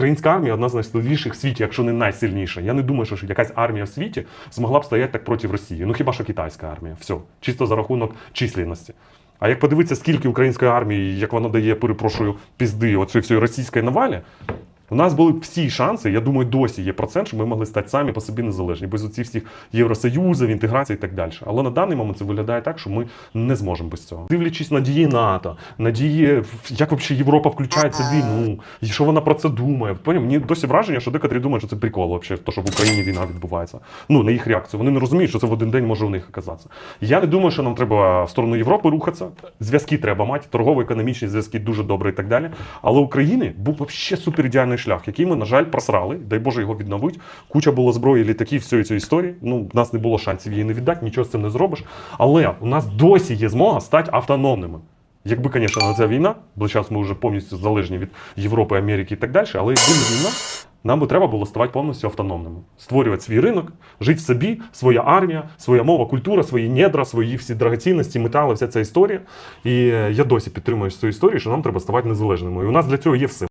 Українська армія одна з найсильніших в світі, якщо не найсильніша. Я не думаю, що якась армія в світі змогла б стояти так проти Росії. Ну хіба що китайська армія? Все, чисто за рахунок численності. А як подивитися, скільки української армії, як вона дає, перепрошую, пізди оцієї всієї російської навалі, у нас були всі шанси, я думаю, досі є процент, що ми могли стати самі по собі незалежні, без оці всіх євросоюзів, інтеграції і так далі. Але на даний момент це виглядає так, що ми не зможемо без цього. Дивлячись на дії НАТО, на дії, як взагалі Європа включається в війну, і що вона про це думає. Поняв? Мені досі враження, що декотрі думають, що це прикол, взагалі, то, що в Україні війна відбувається. Ну, на їх реакцію. Вони не розуміють, що це в один день може у них оказатися. Я не думаю, що нам треба в сторону Європи рухатися. Зв'язки треба мати, торгово-економічні зв'язки дуже добре і так далі. Але України був взагалі супер ідеальний шлях, який ми, на жаль, просрали. Дай Боже його відновити. Куча було зброї, літаків, всієї цієї історії. Ну, в нас не було шансів її не віддати, нічого з цим не зробиш. Але у нас досі є змога стати автономними. Якби, звісно, ця війна, бо зараз ми вже повністю залежні від Європи, Америки і так далі, але якби не війна, нам би треба було ставати повністю автономними, створювати свій ринок, жити в собі, своя армія, своя мова, культура, свої недра, свої всі драгоцінності, метали, вся ця історія. І е, я досі підтримую цю історію, що нам треба ставати незалежними. І у нас для цього є все.